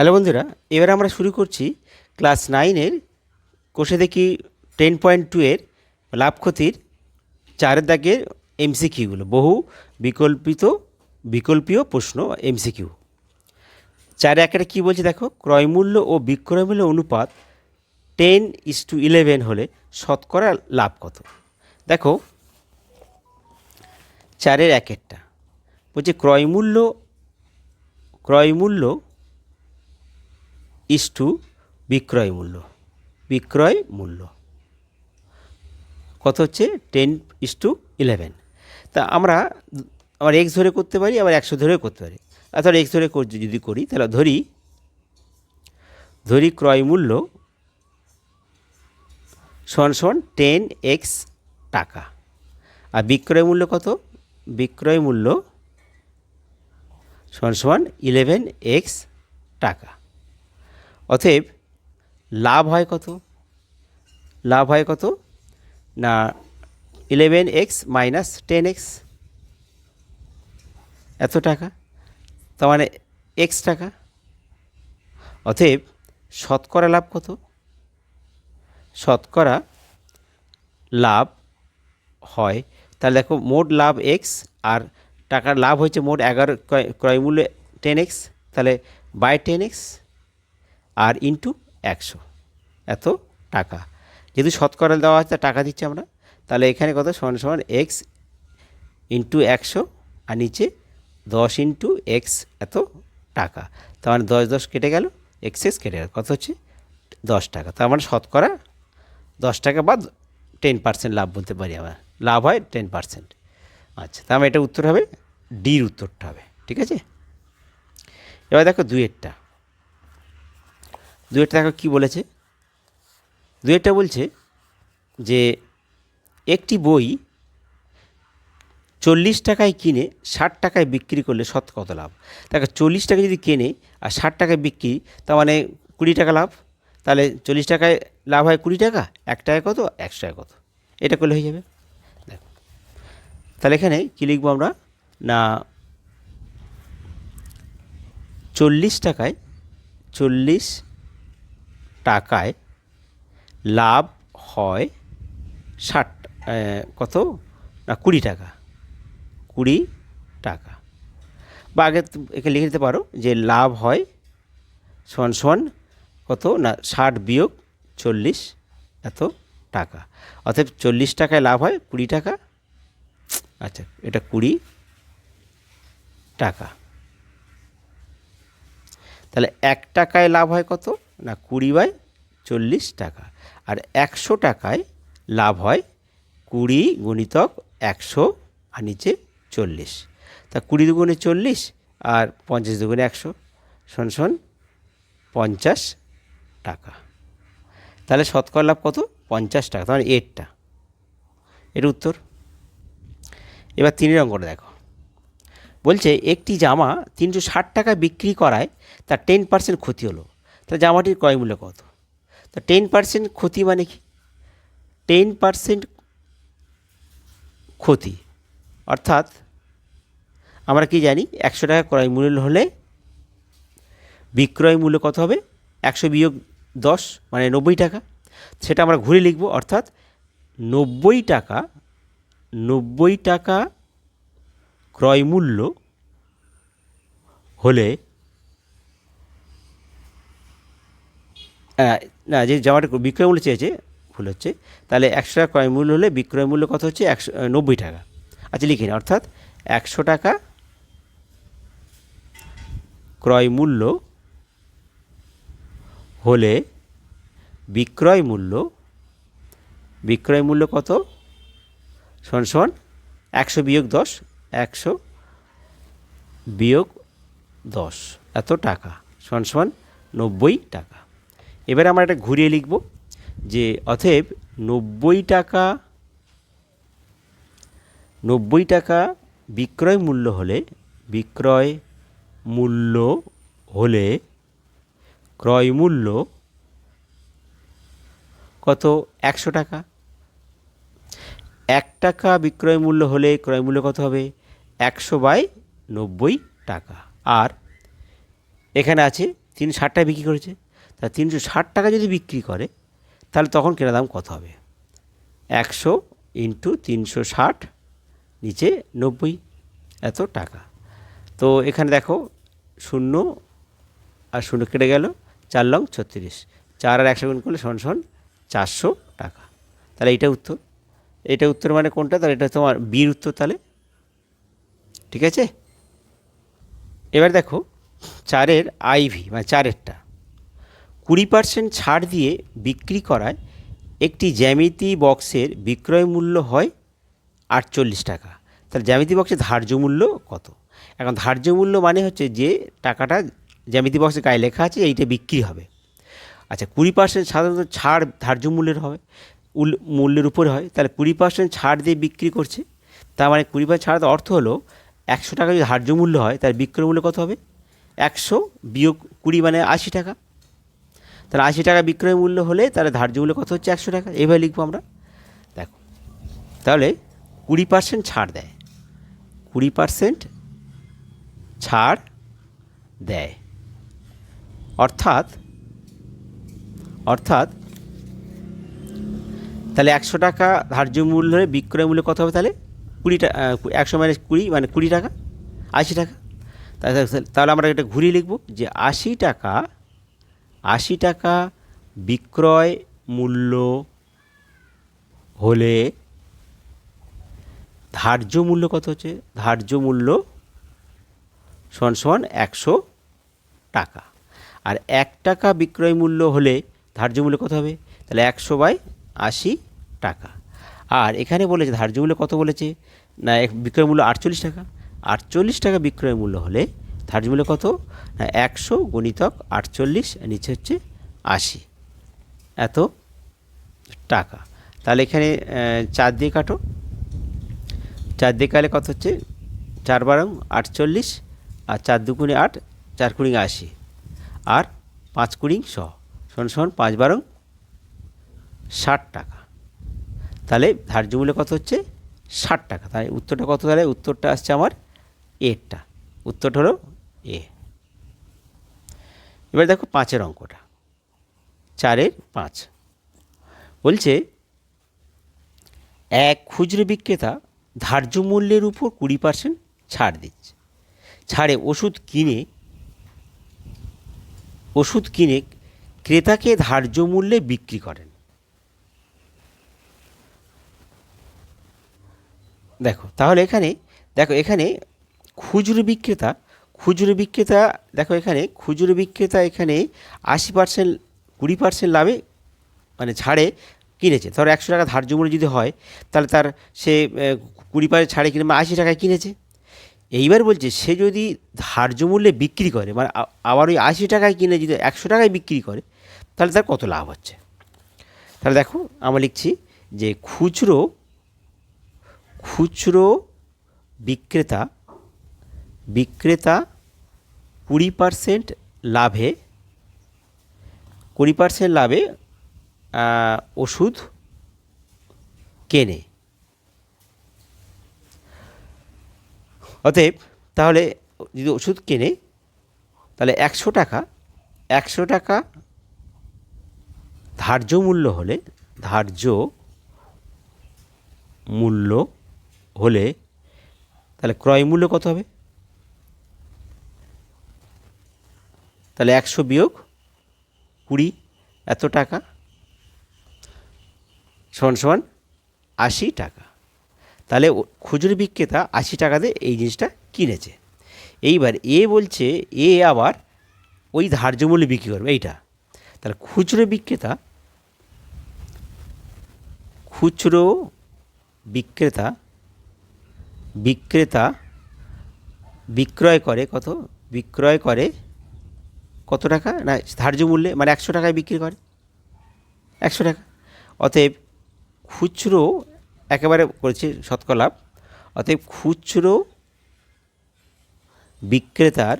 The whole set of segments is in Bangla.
হ্যালো বন্ধুরা, এবার আমরা শুরু করছি ক্লাস নাইনের, কোষে দেখি টেন পয়েন্ট টু এর লাভ ক্ষতির চারের দাগের এমসিকিউগুলো, বহু বিকল্পিত, বিকল্পীয় প্রশ্ন এমসিকিউ। চারে একটা কী বলছে দেখো ক্রয়মূল্য ও বিক্রয়মূল্য অনুপাত টেন ইস টু ইলেভেন হলে শতকরা লাভ কত? দেখো, চারের এক একটা বলছে ক্রয়মূল্য ক্রয়মূল্য ইস টু বিক্রয় মূল্য। বিক্রয় মূল্য। কত হচ্ছে? টেন ইস টু ইলেভেন তা আমরা আবার এক্স ধরে করতে পারি, আবার একশো ধরেও করতে পারি। অর্থাৎ এক্স ধরে যদি করি, তাহলে ধরি ধরি ক্রয় মূল্য সমান সমান টেন এক্স টাকা। আর বিক্রয় মূল্য কত? বিক্রয় মূল্য সমান সমান ইলেভেন এক্স টাকা। অতএব লাভ হয় কত? লাভ হয় কত? না eleven x minus ten x এত টাকা? তার মানে এক্স টাকা। অতএব শতকরা লাভ কত? শতকরা লাভ হয়। তাহলে দেখো, মোট লাভ এক্স আর টাকার লাভ হয়েছে মোট এগারো ক্রয় ক্রয় মূল্যে টেন এক্স তাহলে বাই টেন এক্স আর ইন্টু একশো। এত টাকা। যেহেতু শতকরা দেওয়া তা টাকা দিচ্ছি আমরা। তাহলে এখানে কত? সমান সমান এক্স ইন্টু একশো আর নিচে দশ ইন্টু এক্স এত টাকা। তার মানে দশ দশ কেটে গেল এক্স কেটে গেল। কত হচ্ছে? দশ টাকা। তার মানে শতকরা দশ টাকা বা টেন পার্সেন্ট লাভ বলতে পারি আমরা। লাভ হয় টেন পার্সেন্ট আচ্ছা তার মানে এটা উত্তর হবে ডির উত্তরটা হবে। ঠিক আছে? এবার দেখো দুয়েরটা দুয়েরটা দেখো কী বলেছে? দুয়েরটা বলছে যে একটি বই চল্লিশ টাকায় কিনে ষাট টাকায় বিক্রি করলে শত কত লাভ? দেখো চল্লিশ টাকা যদি কেনে আর ষাট টাকায় বিক্রি, তার মানে কুড়ি টাকা লাভ। তাহলে চল্লিশ টাকায় লাভ হয় কুড়ি টাকা, এক টাকায় কত? একশো টাকা কত? এটা করলে হয়ে যাবে। দেখো। তাহলে এখানে কী লিখব আমরা? না, চল্লিশ টাকায় চল্লিশ টাকায় লাভ হয় ষাট কত? না, কুড়ি টাকা। কুড়ি টাকা। বা আগে এখানে লিখে দিতে পারো যে লাভ হয় সমান সমান কত? না, ষাট বিয়োগ চল্লিশ এত টাকা। অর্থাৎ চল্লিশ টাকায় লাভ হয়, কুড়ি টাকা। আচ্ছা এটা কুড়ি টাকা। তাহলে এক টাকায় লাভ হয় কত? না, কুড়ি বাই চল্লিশ টাকা। আর একশো টাকায় লাভ হয় কুড়ি গুণিতক একশো আর নিচে চল্লিশ। তা কুড়ি দুগুণে চল্লিশ আর পঞ্চাশ দুগুণে একশো শোন শোন পঞ্চাশ টাকা। তাহলে শতকরা লাভ কত? পঞ্চাশ টাকা, তার মানে এরটা এর উত্তর? এবার তিনের অঙ্কটা দেখো। বলছে, একটি জামা তিনশো ষাট টাকা বিক্রি করায় তার টেন পার্সেন্ট ক্ষতি হলো। তাহলে জামাটির ক্রয় মূল্য কত? তা টেন পার্সেন্ট ক্ষতি মানে কি? টেন পার্সেন্ট ক্ষতি। অর্থাৎ আমরা কি জানি, একশো টাকা ক্রয় মূল্য হলে বিক্রয় মূল্য কত হবে? একশো বিয়োগ দশ মানে নব্বই টাকা। সেটা আমরা ঘুরে লিখব, অর্থাৎ নব্বই টাকা নব্বই টাকা ক্রয় মূল্য হলে না, যে জামাটা বিক্রয় মূল্য চেয়েছে, ভুল হচ্ছে, তাহলে একশো টাকা ক্রয় মূল্য হলে বিক্রয় মূল্য কত হচ্ছে? একশো নব্বই টাকা। আচ্ছা লিখে নিন, অর্থাৎ একশো টাকা ক্রয় মূল্য হলে বিক্রয় মূল্য বিক্রয় মূল্য কত? শোন শোন, একশো বিয়োগ দশ, একশো বিয়োগ দশ, এত টাকা। সমান সমান নব্বই টাকা। এবার আমরা এটা ঘুরিয়ে লিখব যে অতএব নব্বই টাকা নব্বই টাকা বিক্রয় মূল্য হলে, বিক্রয় মূল্য হলে ক্রয় মূল্য কত? একশো টাকা। এক টাকা বিক্রয় মূল্য হলে ক্রয় মূল্য কত হবে? একশো বাই নব্বই টাকা। আর এখানে আছে তিনশো ষাট বিক্রি করেছে। তা তিনশো ষাট টাকা যদি বিক্রি করে, তাহলে তখন কেনা দাম কত হবে? একশো ইন্টু তিনশো ষাট নিচে নব্বই এত টাকা। তো এখানে দেখো, শূন্য আর শূন্য কেটে গেল, চার লং ছত্রিশ। চার আর একশো গুণ করলে সমান সমান চারশো টাকা। তাহলে এইটা উত্তর। এটা উত্তর মানে কোনটা? তাহলে এটা তোমার বীর উত্তর তাহলে। ঠিক আছে? এবার দেখো, চারের আইভি মানে চারেরটা। কুড়ি পার্সেন্ট ছাড় দিয়ে বিক্রি করায় একটি জ্যামিতি বক্সের বিক্রয় মূল্য হয় আটচল্লিশ টাকা। তাহলে জ্যামিতি বক্সের ধার্য মূল্য কত? এখন ধার্য মূল্য মানে হচ্ছে যে টাকাটা জ্যামিতি বক্সের গায়ে লেখা আছে, এইটা বিক্রি হবে। আচ্ছা কুড়ি পার্সেন্ট সাধারণত ছাড় ধার্য মূল্যের হবে মূল্যের উপরে হয়। তাহলে কুড়ি পার্সেন্ট ছাড় দিয়ে বিক্রি করছে, তার মানে কুড়ি পার্সেন্ট ছাড় অর্থ হলো একশো টাকা যদি ধার্য মূল্য হয় তার বিক্রয় মূল্য কত হবে? একশো বিয়োগ কুড়ি মানে আশি টাকা। তাহলে আশি টাকা বিক্রয় মূল্য হলে তাহলে ধার্য মূল্য কত হচ্ছে একশো টাকা? এইভাবে লিখব আমরা। দেখো, তাহলে কুড়ি পার্সেন্ট ছাড় দেয়। কুড়ি পার্সেন্ট ছাড় দেয়। অর্থাৎ অর্থাৎ, তাহলে একশো টাকা ধার্য মূল্য হলে বিক্রয় মূল্য কত হবে তাহলে? কুড়ি টাকা একশো মাইনাস কুড়ি মানে কুড়ি টাকা, আশি টাকা। তাহলে তাহলে আমরা এটা ঘুরিয়ে লিখব যে আশি টাকা আশি টাকা বিক্রয় মূল্য হলে ধার্য মূল্য কত হচ্ছে? ধার্য মূল্য সমান সমান একশো টাকা। আর এক টাকা বিক্রয় মূল্য হলে ধার্য মূল্য কত হবে? তাহলে একশো বাই আশি টাকা। আর এখানে বলেছে ধার্য মূল্য কত বলেছে? না বিক্রয় মূল্য আটচল্লিশ টাকা। আটচল্লিশ টাকা বিক্রয় মূল্য হলে ধার্য মূল্য কত? একশো গণিতক আটচল্লিশ, নিচে হচ্ছে আশি। এত টাকা। তাহলে এখানে চার দিয়ে কাটো। চার দিয়ে কালে কত হচ্ছে? চার বারং আটচল্লিশ, আর চার দুগুণে আট, চার কুড়ি আশি। আর পাঁচ কুড়ি শ শোন শোন পাঁচ বারং ষাট টাকা। তাহলে ধার্য মূল্য কত হচ্ছে? ষাট টাকা। তাহলে উত্তরটা কত? তাহলে উত্তরটা আসছে আমার এরটা উত্তরটা হলো এ। এবার দেখো পাঁচের অঙ্কটা। চারের পাঁচ। বলছে, এক খুচরো বিক্রেতা ধার্য মূল্যের উপর কুড়ি পার্সেন্ট ছাড় দিচ্ছে। ছাড়ে ওষুধ কিনে ওষুধ কিনে ক্রেতাকে ধার্য মূল্যে বিক্রি করেন। দেখো, তাহলে এখানে, দেখো, এখানে খুচরো বিক্রেতা খুচরো বিক্রেতা, দেখো এখানে, খুচরো বিক্রেতা এখানে আশি পার্সেন্ট, কুড়ি পার্সেন্ট লাভে মানে ছাড়ে কিনেছে। ধরো একশো টাকা ধার্য মূল্য যদি হয়, তাহলে তার সে কুড়ি পার্সেন্ট ছাড়ে কিনে আশি টাকায় কিনেছে। এইবার বলছে, সে যদি ধার্য মূল্যে বিক্রি করে মানে আবার ওই আশি টাকায় কিনে যদি একশো টাকায় বিক্রি করে, তাহলে তার কত লাভ হচ্ছে? তাহলে দেখো, আমরা লিখছি যে খুচরো খুচরো বিক্রেতা বিক্রেতা কুড়ি পার্সেন্ট লাভে, কুড়ি পার্সেন্ট লাভে ওষুধ কেনে। অতএব তাহলে যদি ওষুধ কেনে, তাহলে একশো টাকা একশো টাকা ধার্য মূল্য হলে, ধার্য মূল্য হলে তাহলে ক্রয় মূল্য কত হবে? তাহলে একশো বিয়োগ কুড়ি, এত টাকা? সমান সমান আশি টাকা। তাহলে খুচরো বিক্রেতা আশি টাকাতে এই জিনিসটা কিনেছে। এইবার এ বলছে, এ আবার ওই ধার্য মূল্যে বিক্রি করবে, এইটা। তাহলে খুচরো বিক্রেতা খুচরো বিক্রেতা বিক্রেতা বিক্রয় করে কত? বিক্রয় করে কত টাকা? না, ধার্য মূল্যে মানে একশো টাকায় বিক্রি করে। একশো টাকা। অতএব খুচরো একেবারে করেছে শতকরা অতএব খুচরো বিক্রেতার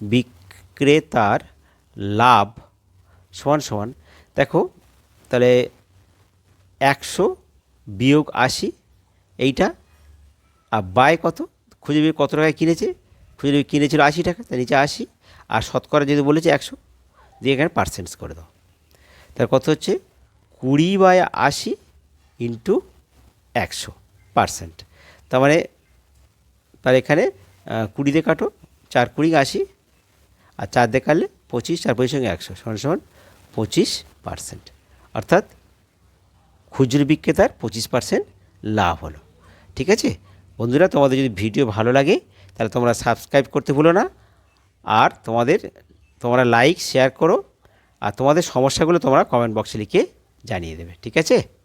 বিক্রেতার লাভ সমান সমান, দেখো, তাহলে একশো বিয়োগ আশি, এইটা, আর বায় কত? খুঁজে বিয়োগ কত টাকায় কিনেছে? খুচরো কিনেছিল আশি টাকা, তার নিচে আশি, আর শতকরা যদি বলেছে একশো, দিয়ে এখানে পার্সেন্টস করে দাও। তার কত হচ্ছে? কুড়ি বাই আশি ইন্টু একশো পার্সেন্ট তার মানে তার এখানে কুড়ি দিয়ে কাটো, চার কুড়ি আশি, আর চার দিয়ে কাটলে পঁচিশ, চার পঁচিশ সঙ্গে একশো, সমান সমান পঁচিশ পার্সেন্ট অর্থাৎ খুচরো বিক্রেতার পঁচিশ পার্সেন্ট লাভ হলো। ঠিক আছে? বন্ধুরা, তোমাদের যদি ভিডিও ভালো লাগে তাহলে তোমরা সাবস্ক্রাইব করতে ভুলো না। আর তোমাদের, তোমরা লাইক শেয়ার করো। আর তোমাদের সমস্যাগুলো তোমরা কমেন্ট বক্সে লিখে জানিয়ে দেবে, ঠিক আছে?